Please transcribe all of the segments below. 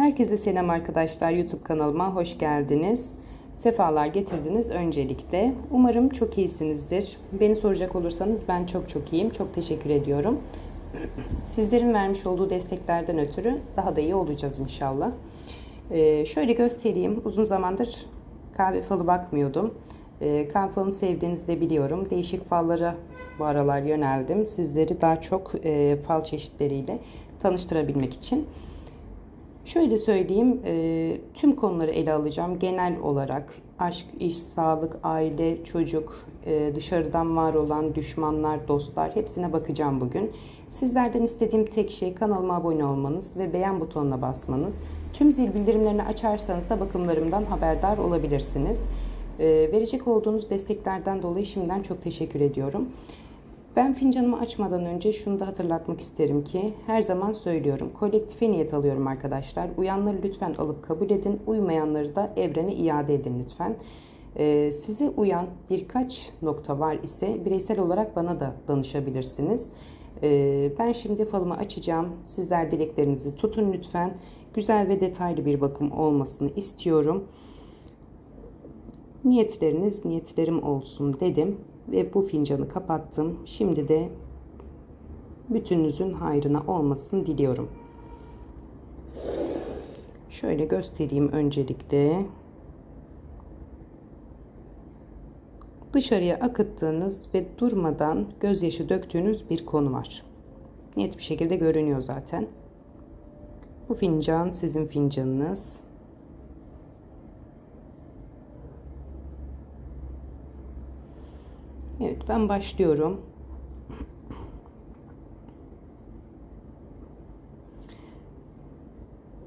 Herkese selam arkadaşlar. YouTube kanalıma hoş geldiniz. Sefalar getirdiniz öncelikle. Umarım çok iyisinizdir. Beni soracak olursanız ben çok çok iyiyim. Çok teşekkür ediyorum. Sizlerin vermiş olduğu desteklerden ötürü daha da iyi olacağız inşallah. Ee, şöyle göstereyim. Uzun zamandır kahve falı bakmıyordum. Ee, kahve falını sevdiğinizi de biliyorum. Değişik fallara bu aralar yöneldim. Sizleri daha çok e, fal çeşitleriyle tanıştırabilmek için. Şöyle söyleyeyim, e, tüm konuları ele alacağım. Genel olarak aşk, iş, sağlık, aile, çocuk, e, dışarıdan var olan düşmanlar, dostlar hepsine bakacağım bugün. Sizlerden istediğim tek şey kanalıma abone olmanız ve beğen butonuna basmanız. Tüm zil bildirimlerini açarsanız da bakımlarımdan haberdar olabilirsiniz. E, verecek olduğunuz desteklerden dolayı şimdiden çok teşekkür ediyorum. Ben fincanımı açmadan önce şunu da hatırlatmak isterim ki her zaman söylüyorum. Kolektife niyet alıyorum arkadaşlar. Uyanları lütfen alıp kabul edin. Uymayanları da evrene iade edin lütfen. Ee, size uyan birkaç nokta var ise bireysel olarak bana da danışabilirsiniz. Ee, ben şimdi falımı açacağım. Sizler dileklerinizi tutun lütfen. Güzel ve detaylı bir bakım olmasını istiyorum. Niyetleriniz niyetlerim olsun dedim ve bu fincanı kapattım. Şimdi de bütününüzün hayrına olmasını diliyorum. Şöyle göstereyim öncelikle. Dışarıya akıttığınız ve durmadan gözyaşı döktüğünüz bir konu var. Net bir şekilde görünüyor zaten. Bu fincan sizin fincanınız. Evet ben başlıyorum.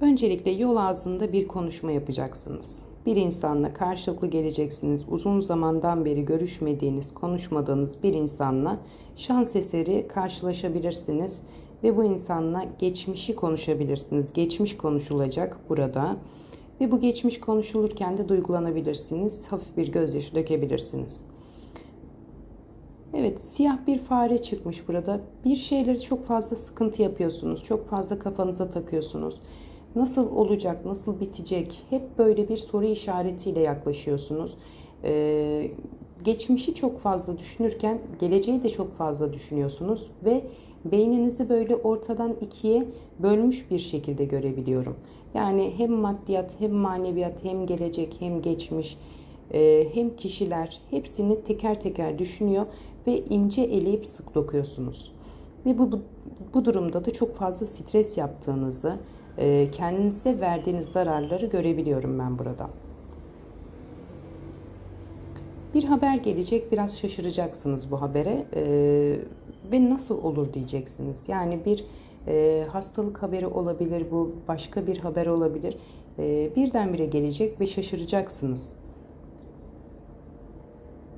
Öncelikle yol ağzında bir konuşma yapacaksınız. Bir insanla karşılıklı geleceksiniz. Uzun zamandan beri görüşmediğiniz, konuşmadığınız bir insanla şans eseri karşılaşabilirsiniz ve bu insanla geçmişi konuşabilirsiniz. Geçmiş konuşulacak burada. Ve bu geçmiş konuşulurken de duygulanabilirsiniz. Hafif bir gözyaşı dökebilirsiniz. Evet, siyah bir fare çıkmış burada. Bir şeyleri çok fazla sıkıntı yapıyorsunuz. Çok fazla kafanıza takıyorsunuz. Nasıl olacak, nasıl bitecek? Hep böyle bir soru işaretiyle yaklaşıyorsunuz. Ee, geçmişi çok fazla düşünürken geleceği de çok fazla düşünüyorsunuz ve beyninizi böyle ortadan ikiye bölmüş bir şekilde görebiliyorum. Yani hem maddiyat, hem maneviyat, hem gelecek, hem geçmiş, e, hem kişiler hepsini teker teker düşünüyor ve ince eleyip sık dokuyorsunuz. Ve bu, bu, bu durumda da çok fazla stres yaptığınızı, e, kendinize verdiğiniz zararları görebiliyorum ben burada. Bir haber gelecek, biraz şaşıracaksınız bu habere e, ve nasıl olur diyeceksiniz. Yani bir e, hastalık haberi olabilir, bu başka bir haber olabilir. E, birdenbire gelecek ve şaşıracaksınız.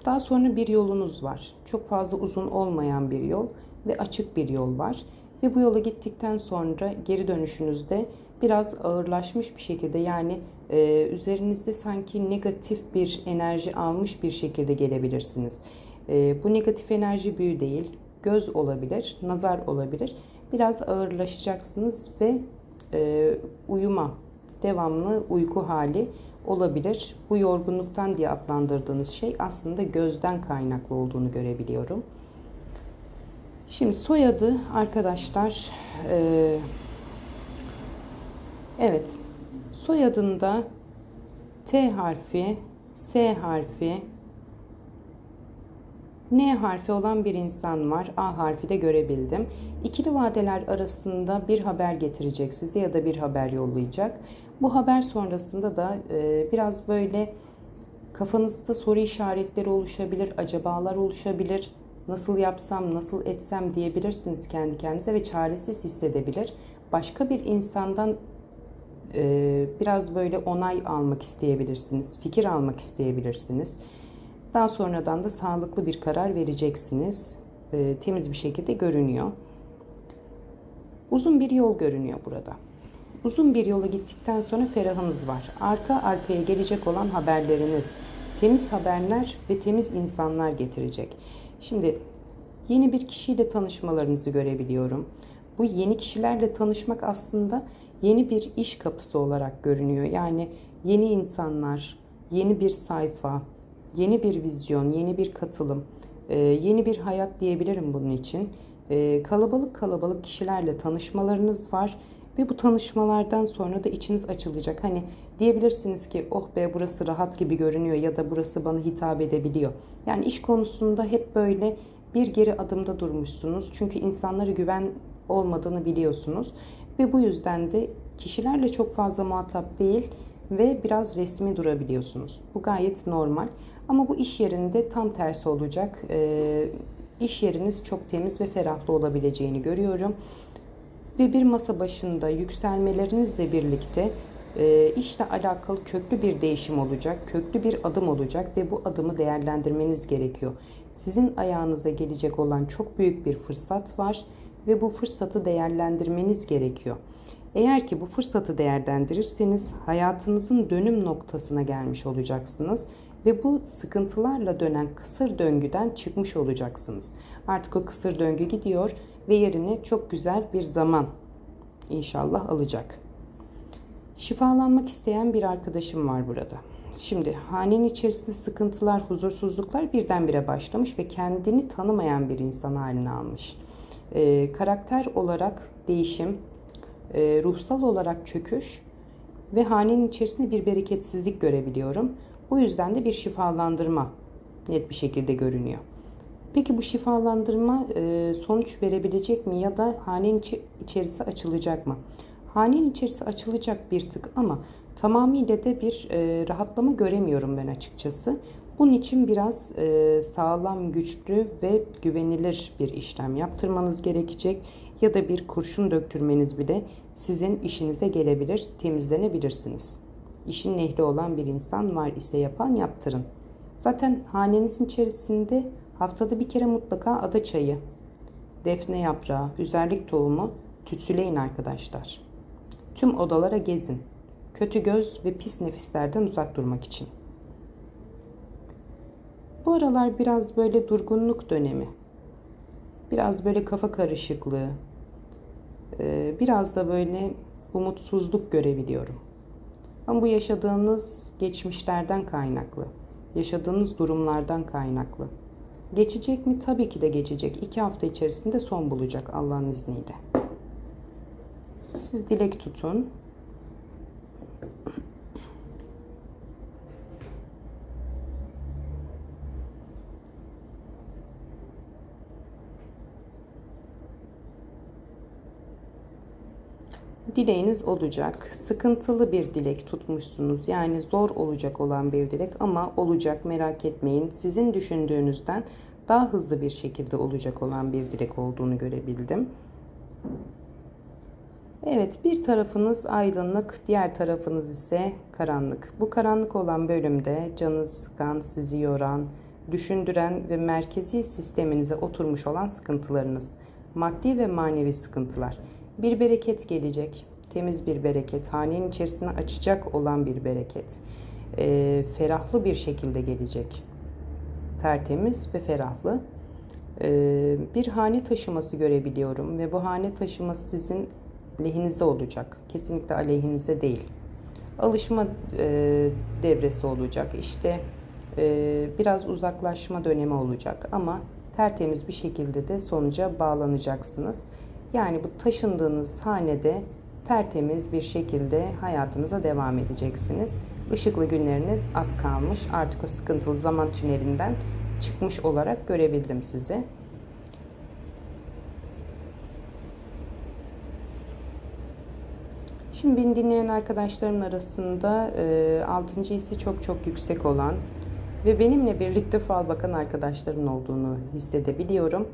Daha sonra bir yolunuz var. Çok fazla uzun olmayan bir yol ve açık bir yol var. Ve bu yola gittikten sonra geri dönüşünüzde biraz ağırlaşmış bir şekilde yani e, üzerinizde sanki negatif bir enerji almış bir şekilde gelebilirsiniz. E, bu negatif enerji büyü değil, göz olabilir, nazar olabilir. Biraz ağırlaşacaksınız ve e, uyuma, devamlı uyku hali olabilir. Bu yorgunluktan diye adlandırdığınız şey aslında gözden kaynaklı olduğunu görebiliyorum. Şimdi soyadı arkadaşlar e, evet soyadında T harfi, S harfi, N harfi olan bir insan var. A harfi de görebildim. İkili vadeler arasında bir haber getirecek size ya da bir haber yollayacak. Bu haber sonrasında da e, biraz böyle kafanızda soru işaretleri oluşabilir, acabalar oluşabilir. Nasıl yapsam, nasıl etsem diyebilirsiniz kendi kendinize ve çaresiz hissedebilir. Başka bir insandan e, biraz böyle onay almak isteyebilirsiniz, fikir almak isteyebilirsiniz. Daha sonradan da sağlıklı bir karar vereceksiniz. E, temiz bir şekilde görünüyor. Uzun bir yol görünüyor burada. Uzun bir yola gittikten sonra ferahınız var. Arka arkaya gelecek olan haberleriniz, temiz haberler ve temiz insanlar getirecek. Şimdi yeni bir kişiyle tanışmalarınızı görebiliyorum. Bu yeni kişilerle tanışmak aslında yeni bir iş kapısı olarak görünüyor. Yani yeni insanlar, yeni bir sayfa, yeni bir vizyon, yeni bir katılım, e, yeni bir hayat diyebilirim bunun için. E, kalabalık kalabalık kişilerle tanışmalarınız var ve bu tanışmalardan sonra da içiniz açılacak. Hani diyebilirsiniz ki oh be burası rahat gibi görünüyor ya da burası bana hitap edebiliyor. Yani iş konusunda hep böyle bir geri adımda durmuşsunuz. Çünkü insanlara güven olmadığını biliyorsunuz. Ve bu yüzden de kişilerle çok fazla muhatap değil ve biraz resmi durabiliyorsunuz. Bu gayet normal. Ama bu iş yerinde tam tersi olacak. Ee, iş yeriniz çok temiz ve ferahlı olabileceğini görüyorum. Ve bir masa başında yükselmelerinizle birlikte e, işle alakalı köklü bir değişim olacak, köklü bir adım olacak ve bu adımı değerlendirmeniz gerekiyor. Sizin ayağınıza gelecek olan çok büyük bir fırsat var ve bu fırsatı değerlendirmeniz gerekiyor. Eğer ki bu fırsatı değerlendirirseniz hayatınızın dönüm noktasına gelmiş olacaksınız ve bu sıkıntılarla dönen kısır döngüden çıkmış olacaksınız. Artık o kısır döngü gidiyor ve yerini çok güzel bir zaman inşallah alacak. Şifalanmak isteyen bir arkadaşım var burada. Şimdi hanenin içerisinde sıkıntılar, huzursuzluklar birdenbire başlamış ve kendini tanımayan bir insan haline almış. Ee, karakter olarak değişim, e, ruhsal olarak çöküş ve hanenin içerisinde bir bereketsizlik görebiliyorum. Bu yüzden de bir şifalandırma net bir şekilde görünüyor. Peki bu şifalandırma e, sonuç verebilecek mi ya da hanenin içerisi açılacak mı? Hanenin içerisi açılacak bir tık ama tamamıyla de bir e, rahatlama göremiyorum ben açıkçası. Bunun için biraz e, sağlam, güçlü ve güvenilir bir işlem yaptırmanız gerekecek ya da bir kurşun döktürmeniz bile sizin işinize gelebilir, temizlenebilirsiniz. İşin ehli olan bir insan var ise yapan yaptırın. Zaten hanenizin içerisinde haftada bir kere mutlaka ada çayı, defne yaprağı, üzerlik tohumu tütsüleyin arkadaşlar. Tüm odalara gezin. Kötü göz ve pis nefislerden uzak durmak için. Bu aralar biraz böyle durgunluk dönemi. Biraz böyle kafa karışıklığı. E, biraz da böyle umutsuzluk görebiliyorum. Ama bu yaşadığınız geçmişlerden kaynaklı. Yaşadığınız durumlardan kaynaklı. Geçecek mi? Tabii ki de geçecek. İki hafta içerisinde son bulacak Allah'ın izniyle. Siz dilek tutun. Dileğiniz olacak. Sıkıntılı bir dilek tutmuşsunuz. Yani zor olacak olan bir dilek ama olacak merak etmeyin. Sizin düşündüğünüzden daha hızlı bir şekilde olacak olan bir dilek olduğunu görebildim. Evet bir tarafınız aydınlık, diğer tarafınız ise karanlık. Bu karanlık olan bölümde canı sıkan, sizi yoran, düşündüren ve merkezi sisteminize oturmuş olan sıkıntılarınız. Maddi ve manevi sıkıntılar. Bir bereket gelecek. Temiz bir bereket. Hanenin içerisine açacak olan bir bereket. E, ferahlı bir şekilde gelecek. Tertemiz ve ferahlı. E, bir hane taşıması görebiliyorum ve bu hane taşıması sizin lehinize olacak. Kesinlikle aleyhinize değil. Alışma e, devresi olacak. İşte e, biraz uzaklaşma dönemi olacak ama tertemiz bir şekilde de sonuca bağlanacaksınız. Yani bu taşındığınız hanede tertemiz bir şekilde hayatınıza devam edeceksiniz. Işıklı günleriniz az kalmış. Artık o sıkıntılı zaman tünelinden çıkmış olarak görebildim sizi. Şimdi beni dinleyen arkadaşlarım arasında e, 6. hissi çok çok yüksek olan ve benimle birlikte fal bakan arkadaşların olduğunu hissedebiliyorum.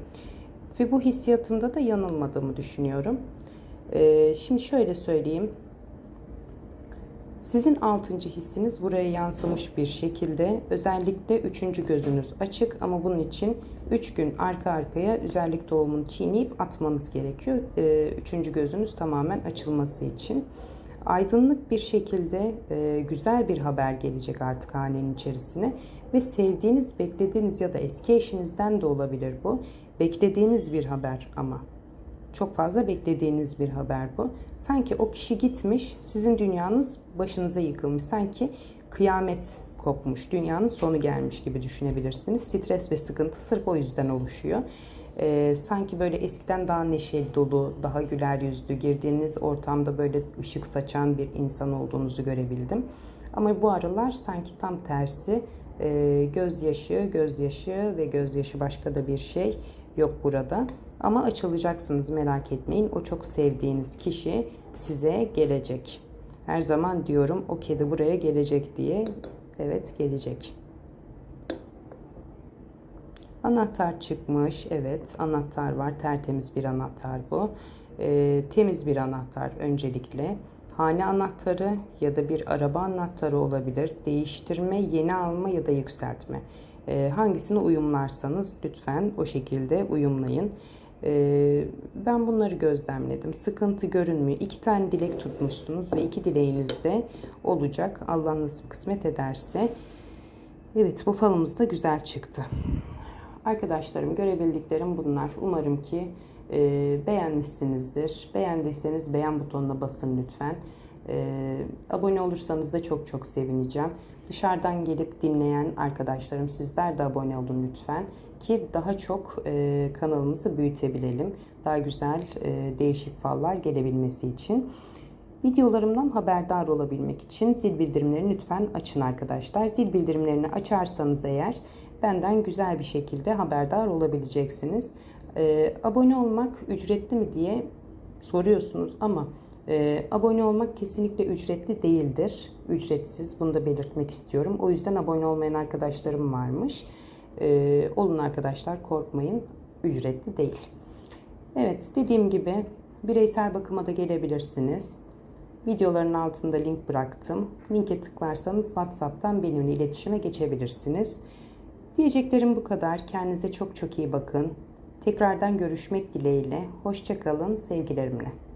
Ve bu hissiyatımda da yanılmadığımı düşünüyorum. Ee, şimdi şöyle söyleyeyim. Sizin altıncı hissiniz buraya yansımış bir şekilde özellikle üçüncü gözünüz açık ama bunun için üç gün arka arkaya özellik doğumunu çiğneyip atmanız gerekiyor. Ee, üçüncü gözünüz tamamen açılması için. Aydınlık bir şekilde e, güzel bir haber gelecek artık hanenin içerisine ve sevdiğiniz, beklediğiniz ya da eski eşinizden de olabilir bu. Beklediğiniz bir haber ama. Çok fazla beklediğiniz bir haber bu. Sanki o kişi gitmiş, sizin dünyanız başınıza yıkılmış. Sanki kıyamet kopmuş, dünyanın sonu gelmiş gibi düşünebilirsiniz. Stres ve sıkıntı sırf o yüzden oluşuyor. Ee, sanki böyle eskiden daha neşeli dolu, daha güler yüzlü, girdiğiniz ortamda böyle ışık saçan bir insan olduğunuzu görebildim. Ama bu aralar sanki tam tersi e, gözyaşı, gözyaşı ve gözyaşı başka da bir şey yok burada. Ama açılacaksınız merak etmeyin. O çok sevdiğiniz kişi size gelecek. Her zaman diyorum o kedi buraya gelecek diye. Evet gelecek. Anahtar çıkmış. Evet anahtar var. Tertemiz bir anahtar bu. Ee, temiz bir anahtar öncelikle. Hane anahtarı ya da bir araba anahtarı olabilir. Değiştirme, yeni alma ya da yükseltme. Ee, hangisini uyumlarsanız lütfen o şekilde uyumlayın. Ee, ben bunları gözlemledim. Sıkıntı görünmüyor. İki tane dilek tutmuşsunuz ve iki dileğiniz de olacak. Allah nasip kısmet ederse. Evet bu falımız da güzel çıktı. Arkadaşlarım görebildiklerim bunlar. Umarım ki e, beğenmişsinizdir. Beğendiyseniz beğen butonuna basın lütfen. E, abone olursanız da çok çok sevineceğim. Dışarıdan gelip dinleyen arkadaşlarım sizler de abone olun lütfen. Ki daha çok e, kanalımızı büyütebilelim. Daha güzel e, değişik fallar gelebilmesi için. Videolarımdan haberdar olabilmek için zil bildirimlerini lütfen açın arkadaşlar. Zil bildirimlerini açarsanız eğer benden güzel bir şekilde haberdar olabileceksiniz. Ee, abone olmak ücretli mi diye soruyorsunuz ama e, abone olmak kesinlikle ücretli değildir. Ücretsiz bunu da belirtmek istiyorum. O yüzden abone olmayan arkadaşlarım varmış. Ee, olun arkadaşlar korkmayın ücretli değil. Evet dediğim gibi bireysel bakıma da gelebilirsiniz. Videoların altında link bıraktım. Linke tıklarsanız WhatsApp'tan benimle iletişime geçebilirsiniz. Diyeceklerim bu kadar. Kendinize çok çok iyi bakın. Tekrardan görüşmek dileğiyle. Hoşçakalın sevgilerimle.